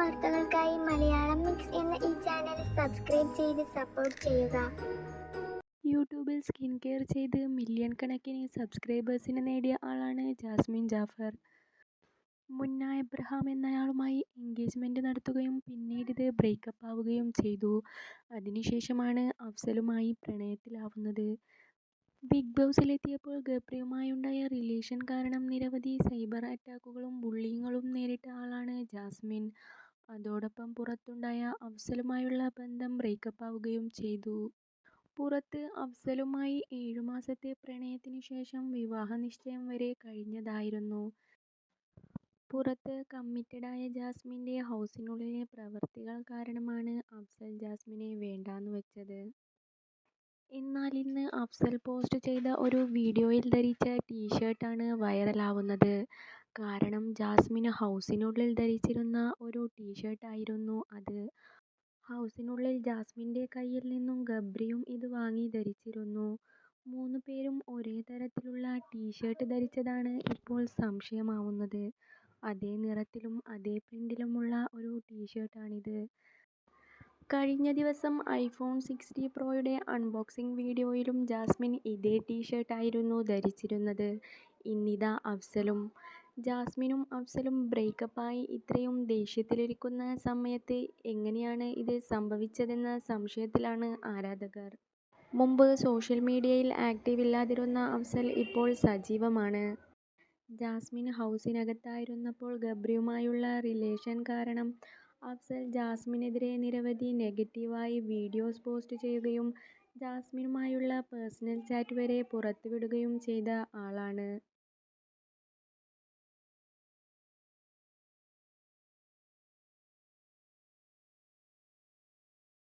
വാർത്തകൾക്കായി മലയാളം മിക്സ് എന്ന ഈ ചാനൽ സബ്സ്ക്രൈബ് ചെയ്ത് സപ്പോർട്ട് ചെയ്യുക. യൂട്യൂബിൽ സ്കിൻ കെയർ ചെയ്ത് മില്യൺ കണക്കിന് സബ്സ്ക്രൈബേഴ്സിനെ നേടിയ ആളാണ് ജാസ്മിൻ ജാഫർ. മുന്ന എബ്രഹാം എന്നയാളുമായി എൻഗേജ്മെന്റ് നടത്തുകയും പിന്നീട് ഇത് ബ്രേക്കപ്പ് ആവുകയും ചെയ്തു. അതിനുശേഷമാണ് അഫ്സലുമായി പ്രണയത്തിലാവുന്നത്. ബിഗ് ബോസിലെത്തിയപ്പോൾ ഗബ്രിയുമായുണ്ടായ റിലേഷൻ കാരണം നിരവധി സൈബർ അറ്റാക്കുകളും ബുള്ളിങ്ങുകളും നേരിട്ട ആളാണ് ജാസ്മിൻ. അതോടൊപ്പം പുറത്തുണ്ടായ അഫ്സലുമായുള്ള ബന്ധം ബ്രേക്കപ്പ് ആവുകയും ചെയ്തു. പുറത്ത് അഫ്സലുമായി ഏഴുമാസത്തെ പ്രണയത്തിനു ശേഷം വിവാഹ നിശ്ചയം വരെ കഴിഞ്ഞതായിരുന്നു. പുറത്ത് കമ്മിറ്റഡായ ജാസ്മിന്റെ ഹൗസിനുള്ളിലെ പ്രവൃത്തികൾ കാരണമാണ് അഫ്സൽ ജാസ്മിനെ വേണ്ടാന്ന് വെച്ചത്. എന്നാൽ ഇന്ന് അഫ്സൽ പോസ്റ്റ് ചെയ്ത ഒരു വീഡിയോയിൽ ധരിച്ച ടീഷർട്ടാണ് വൈറലാവുന്നത് കാരണം ജാസ്മിന് ഹൗസിനുള്ളിൽ ധരിച്ചിരുന്ന ഒരു ടീഷർട്ടായിരുന്നു അത്. ഹൗസിനുള്ളിൽ ജാസ്മിന്റെ കയ്യിൽ നിന്നും ഗബ്രിയും ഇത് വാങ്ങി ധരിച്ചിരുന്നു. മൂന്ന് പേരും ഒരേ തരത്തിലുള്ള ടീഷർട്ട് ധരിച്ചതാണ് ഇപ്പോൾ സംശയമാവുന്നത്. അതേ നിറത്തിലും അതേ പ്രിന്റിലുമുള്ള ഒരു ടീഷർട്ടാണിത് കഴിഞ്ഞ ദിവസം ഐഫോൺ സിക്സ്റ്റി പ്രോയുടെ അൺബോക്സിംഗ് വീഡിയോയിലും ജാസ്മിൻ ഇതേ ടീഷർട്ടായിരുന്നു ധരിച്ചിരുന്നത്. ഇന്നിതാ അഫ്സലും. ജാസ്മിനും അഫ്സലും ബ്രേക്കപ്പായി ഇത്രയും ദേഷ്യത്തിലിരിക്കുന്ന സമയത്ത് എങ്ങനെയാണ് ഇത് സംഭവിച്ചതെന്ന സംശയത്തിലാണ് ആരാധകർ. മുമ്പ് സോഷ്യൽ മീഡിയയിൽ ആക്റ്റീവ് ഇല്ലാതിരുന്ന അഫ്സൽ ഇപ്പോൾ സജീവമാണ്. ജാസ്മിൻ ഹൗസിനകത്തായിരുന്നപ്പോൾ ഗബ്രിയുമായുള്ള റിലേഷൻ കാരണം അഫ്സൽ ജാസ്മിനെതിരെ നിരവധി നെഗറ്റീവായി വീഡിയോസ് പോസ്റ്റ് ചെയ്യുകയും ജാസ്മിനുമായുള്ള പേഴ്സണൽ ചാറ്റ് വരെ പുറത്തുവിടുകയും ചെയ്ത ആളാണ്.